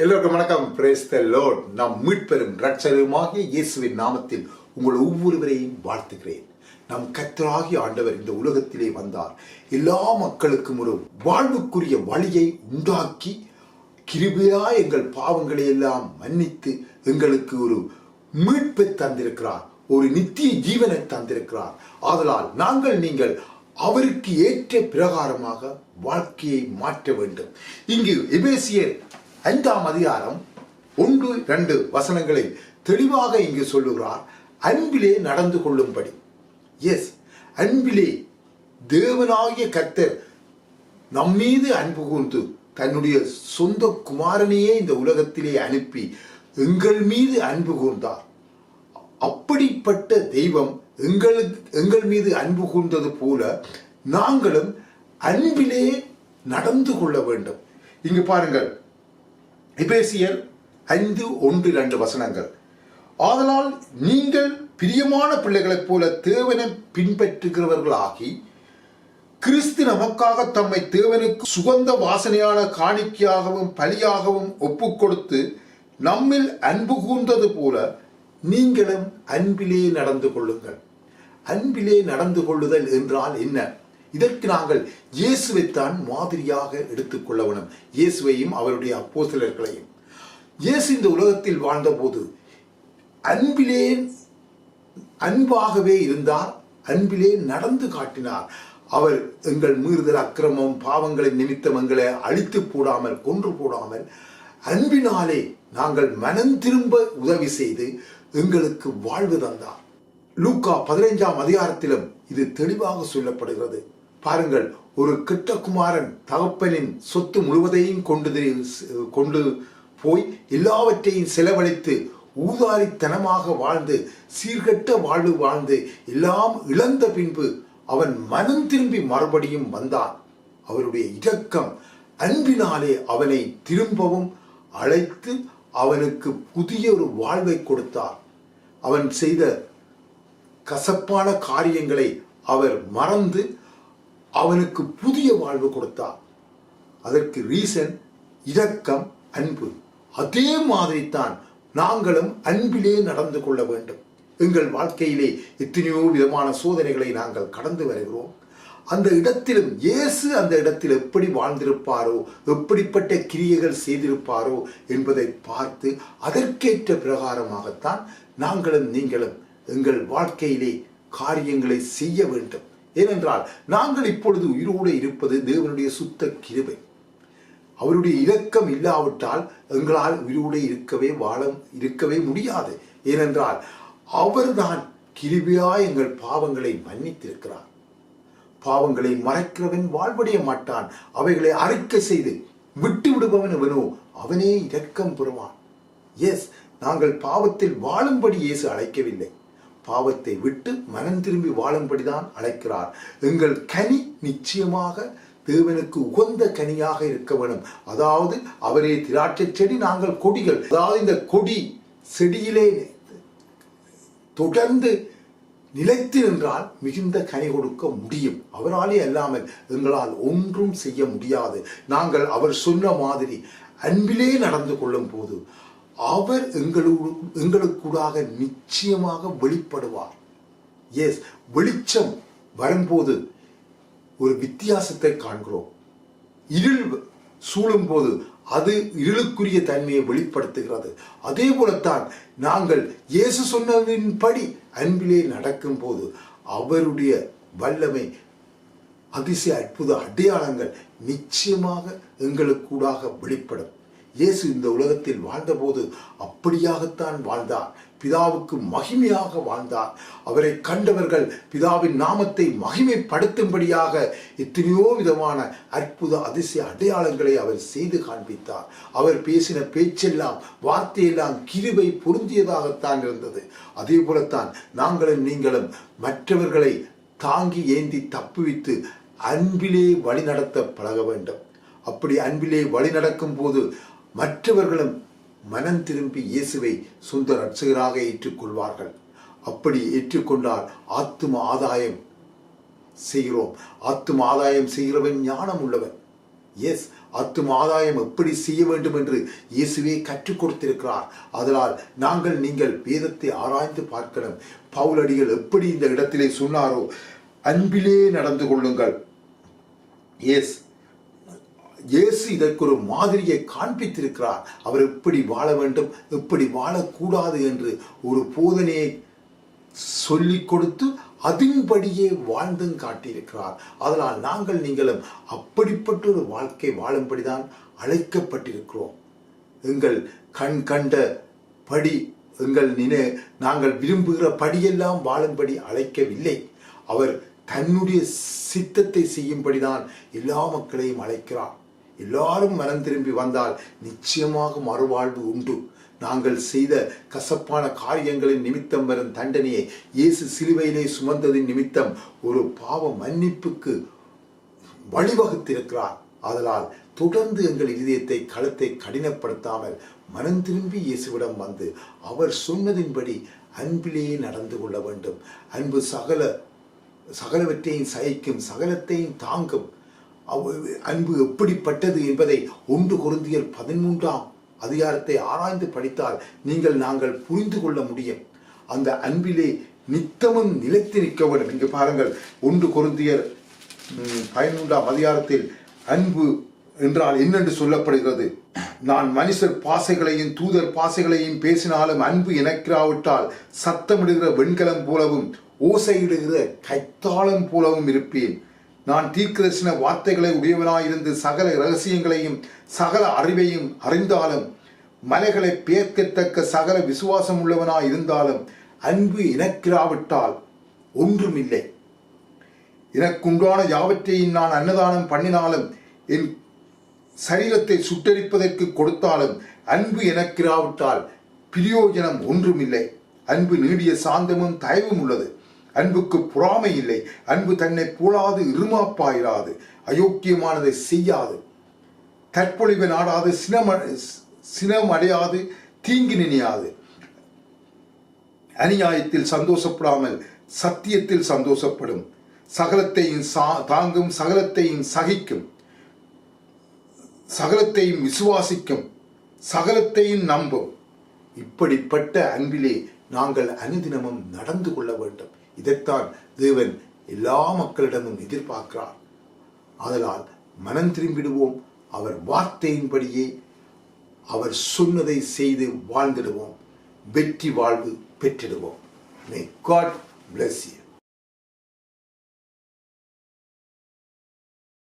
எல்லோருக்கும் வணக்கம். பிரேஸ் த லோட் நாம் மீட்பெரும் ரட்சகருமாகிய இயேசுவின் நாமத்தில் உங்கள் ஒவ்வொருவரையும் வாழ்த்துகிறேன். நம் கத்தராகி ஆண்டவர் இந்த உலகத்திலே வந்தார். எல்லா மக்களுக்கும் ஒரு வாழ்வுக்குரிய வழியை உண்டாக்கி கிருபியா எங்கள் பாவங்களை எல்லாம் மன்னித்து எங்களுக்கு ஒரு மீட்பை தந்திருக்கிறார். ஒரு நித்திய ஜீவனை தந்திருக்கிறார். ஆதலால் நாங்கள் நீங்கள் அவருக்கு ஏற்ற பிரகாரமாக வாழ்க்கையை மாற்ற வேண்டும். இங்கு எபேசியர் ஐந்தாம் அதிகாரம் ஒன்று ரெண்டு வசனங்களை தெளிவாக இங்கு சொல்லுகிறார். அன்பிலே நடந்து கொள்ளும்படி. எஸ் அன்பிலே தேவனாகிய கர்த்தர் நம்மீது அன்பு கூர்ந்து தன்னுடைய சொந்த குமாரனையே இந்த உலகத்திலே அனுப்பி எங்கள் மீது அன்பு கூர்ந்தார். அப்படிப்பட்ட தெய்வம் எங்கள் எங்கள் மீது அன்பு கூர்ந்தது போல நாங்களும் அன்பிலே நடந்து கொள்ள வேண்டும். இங்கு பாருங்கள் எபேசியர் ஐந்து ஒன்று இரண்டு வசனங்கள். ஆதலால் நீங்கள் பிரியமான பிள்ளைகளைப் போல தேவனை பின்பற்றுகிறவர்களாகி கிறிஸ்து நமக்காக தம்மை தேவனுக்கு சுகந்த வாசனையான காணிக்கையாகவும் பலியாகவும் ஒப்பு கொடுத்து நம்மில் அன்பு கூர்ந்தது போல நீங்களும் அன்பிலே நடந்து கொள்ளுங்கள். அன்பிலே நடந்து கொள்ளுதல் என்றால் என்ன? இதற்கு நாங்கள் இயேசுவைத்தான் மாதிரியாக எடுத்துக்கொள்ள வேணும் இயேசுவையும் அவருடைய அப்போஸ்தலர்களையும். இயேசு இந்த உலகத்தில் வாழ்ந்தபோது அன்பிலே அன்பாகவே இருந்தார் அன்பிலே நடந்து காட்டினார். அவர் எங்கள் மீறுதல் அக்கிரமம் பாவங்களின் நிமித்தம் எங்களை அழித்து போடாமல் கொன்று போடாமல் அன்பினாலே நாங்கள் மனம் திரும்ப உதவி செய்து எங்களுக்கு வாழ்வு தந்தார். லூக்கா பதினைஞ்சாம் அதிகாரத்திலும் இது தெளிவாக சொல்லப்படுகிறது. பாருங்கள் ஒரு கிட்டகுமாரன் தகப்பனின் சொத்து முழுவதையும் கொண்டு கொண்டு போய் எல்லாவற்றையும் செலவழித்து ஊதாரித்தனமாக வாழ்ந்து சீர்கெட்ட வாழ்வு வாழ்ந்து எல்லாம் இழந்த பின்பு அவன் மனம் திரும்பி மறுபடியும் வந்தான். அவருடைய இரக்கம் அன்பினாலே அவனை திரும்பவும் அழைத்து அவனுக்கு புதிய ஒரு வாழ்வை கொடுத்தார். அவன் செய்த கசப்பான காரியங்களை அவர் மறந்து அவனுக்கு புதிய வாழ்வு கொடுத்தார் அதற்கு ரீசன் இரக்கம் அன்பு. அதே மாதிரி தான் நாங்களும் அன்பிலே நடந்து கொள்ள வேண்டும். எங்கள் வாழ்க்கையிலே எத்தனையோ விதமான சோதனைகளை நாங்கள் கடந்து வருகிறோம். அந்த இடத்திலும் இயேசு அந்த இடத்தில் எப்படி வாழ்ந்திருப்பாரோ எப்படிப்பட்ட கிரியைகள் செய்திருப்பாரோ என்பதை பார்த்து அதற்கேற்ற பிரகாரமாகத்தான் நாங்களும் நீங்களும் எங்கள் வாழ்க்கையிலே காரியங்களை செய்ய வேண்டும். ஏனென்றால் நாங்கள் இப்பொழுது உயிரோடு இருப்பது தேவனுடைய சுத்த கிருபை. அவருடைய இரக்கம் இல்லாவிட்டால் எங்களால் உயிரோடு இருக்கவே வாழ இருக்கவே முடியாது. ஏனென்றால் அவர்தான் கிருபியா எங்கள் பாவங்களை மன்னித்திருக்கிறார். பாவங்களை மறைக்கிறவன் வாழ்வடைய மாட்டான். அவைகளை அறிக்கை செய்து விட்டு விடுபவன் எவனோ அவனே இரக்கம் பெறுவான் எஸ் நாங்கள் பாவத்தில் வாழும்படி இயேசு அழைக்கவில்லை. பாவத்தை விட்டு மனம் திரும்பி வாழும்படிதான் அழைக்கிறார். எங்கள் கனி நிச்சயமாக தேவனுக்கு உகந்த கனியாக இருக்க வேணும் அதாவது அவரே திராட்சை செடி நாங்கள் கொடிகள். அதாவது இந்த கொடி செடியிலே தொடர்ந்து நிலைத்து நின்றால் மிகுந்த கனி கொடுக்க முடியும். அவராலே அல்லாமல் எங்களால் ஒன்றும் செய்ய முடியாது. நாங்கள் அவர் சொன்ன மாதிரி அன்பிலே நடந்து கொள்ளும் போது அவர் எங்களோடு எங்களுக்கூடாக நிச்சயமாக வெளிப்படுவார். எஸ் வெளிச்சம் வரும்போது ஒரு வித்தியாசத்தை காண்கிறோம். இருள் சூழும் போது அது இருளுக்குரிய தன்மையை வெளிப்படுத்துகிறது. அதே போலத்தான் நாங்கள் இயேசு சொன்னதின்படி அன்பிலே நடக்கும் போது அவருடைய வல்லமை அதிசய அற்புத அடையாளங்கள் நிச்சயமாக எங்களுக்கூடாக வெளிப்படும். இயேசு இந்த உலகத்தில் வாழ்ந்தபோது அப்படியாகத்தான் வாழ்ந்தார். பிதாவுக்கு மகிமையாக வாழ்ந்தார். அவரை கண்டவர்கள் பிதாவின் நாமத்தை மகிமைப்படுத்தும்படியாக எத்தனையோ விதமான அற்புத அதிசய அடையாளங்களை அவர் செய்து காண்பித்தார். அவர் பேசின பேச்செல்லாம் வார்த்தையெல்லாம் கிருபை பொருந்தியதாகத்தான் இருந்தது. அதே போலத்தான் நாங்களும் நீங்களும் மற்றவர்களை தாங்கி ஏந்தி தப்புவித்து அன்பிலே வழிநடத்த பழக வேண்டும். அப்படி அன்பிலே வழி நடக்கும் போது மற்றவர்களும் மனம் திரும்பி இயேசுவை சொந்த ரட்சகராக ஏற்றுக்கொள்வார்கள். அப்படி ஏற்றுக்கொண்டால் ஆத்தும ஆதாயம் செய்கிறோம். ஆத்தும ஆதாயம் செய்கிறவன் ஞானம் உள்ளவன். எஸ் அத்தும் ஆதாயம் எப்படி செய்ய வேண்டும் என்று இயேசுவே கற்றுக் கொடுத்திருக்கிறார். அதனால் நாங்கள் நீங்கள் வேதத்தை ஆராய்ந்து பார்க்கணும். பவுலடிகள் எப்படி இந்த இடத்திலே சொன்னாரோ அன்பிலே நடந்து கொள்ளுங்கள். எஸ் இயேசு இதற்கு ஒரு மாதிரியை காண்பித்திருக்கிறார். அவர் எப்படி வாழ வேண்டும் எப்படி வாழக்கூடாது என்று ஒரு போதனையை சொல்லிக் கொடுத்து அதன்படியே வாழ்ந்தும் காட்டியிருக்கிறார். அதனால் நாங்கள் நீங்களும் அப்படிப்பட்ட ஒரு வாழ்க்கை வாழும்படிதான் அழைக்கப்பட்டிருக்கிறோம். எங்கள் கண் கண்ட படி எங்கள் நினை நாங்கள் விரும்புகிற படியெல்லாம் வாழும்படி அழைக்கவில்லை. அவர் தன்னுடைய சித்தத்தை செய்யும்படிதான் எல்லா மக்களையும் அழைக்கிறார். எல்லாரும் மனம் திரும்பி வந்தால் நிச்சயமாக மறுவாழ்வு உண்டு. நாங்கள் செய்த கசப்பான காரியங்களின் நிமித்தம் வரும் தண்டனையை இயேசு சிலுவையிலே சுமந்ததின் நிமித்தம் ஒரு பாவ மன்னிப்புக்கு வழிவகுத்திருக்கிறார். அதனால் தொடர்ந்து எங்கள் இதயத்தை களத்தை கடினப்படுத்தாமல் மனம் திரும்பி இயேசுவிடம் வந்து அவர் சொன்னதின்படி அன்பிலேயே நடந்து கொள்ள வேண்டும். அன்பு சகல சகலவற்றையும் சகிக்கும் சகலத்தையும் தாங்கும் அன்பு எப்படிப்பட்டது என்பதை ஒன்று குருந்தியல் பதிமூன்றாம் அதிகாரத்தை ஆராய்ந்து படித்தால் நீங்கள் நாங்கள் புரிந்து கொள்ள முடியும். அந்த அன்பிலே நித்தமும் நிலைத்து நிற்க வேண்டும். இங்கு பாருங்கள் ஒன்று குருந்தியர் பதிமூன்றாம் அதிகாரத்தில் அன்பு என்றால் என்னென்று சொல்லப்படுகிறது? நான் மனுஷர் பாசைகளையும் தூதர் பாசைகளையும் பேசினாலும் அன்பு இணைக்கிறாவிட்டால் சத்தமிடுகிற வெண்கலம் போலவும் ஓசையிடுகிற கைத்தாளம் போலவும் இருப்பேன். நான் தீர்க்கதரிசன வார்த்தைகளை உடையவனாயிருந்து சகல ரகசியங்களையும் சகல அறிவையும் அறிந்தாலும் மலைகளை பேர்க்கத்தக்க சகல விசுவாசம் உள்ளவனாய் இருந்தாலும் அன்பு இனக்கிராவிட்டால் ஒன்றுமில்லை. எனக்குண்டான யாவற்றையும் நான் அன்னதானம் பண்ணினாலும் என் சரீரத்தை சுட்டரிப்பதற்கு கொடுத்தாலும் அன்பு எனக்கிராவிட்டால் பிரயோஜனம் ஒன்றுமில்லை. அன்பு நீடிய சாந்தமும் தயவும் உள்ளது. அன்புக்கு பொறாமை இல்லை. அன்பு தன்னை போலாது இருமாப்பாயிராது. அயோக்கியமானதை செய்யாது. தற்பொழிவை நாடாது சினம் சினம் அடையாது தீங்கு நினையாது. அநியாயத்தில் சந்தோஷப்படாமல் சத்தியத்தில் சந்தோஷப்படும். சகலத்தையும் சா- தாங்கும் சகலத்தையும் சகிக்கும். சகலத்தையும் விசுவாசிக்கும். சகலத்தையும் நம்பும். இப்படிப்பட்ட அன்பிலே நாங்கள் அனுதினமும் நடந்து கொள்ள வேண்டும். இதைத்தான் தேவன் எல்லா மக்களிடமும் எதிர்பார்க்கிறார். அதனால் மனம் திரும்பிடுவோம். அவர் வார்த்தையின்படியே அவர் சொன்னதை செய்து வாழ்ந்திடுவோம். வெற்றி வாழ்வு பெற்றிடுவோம். May God bless you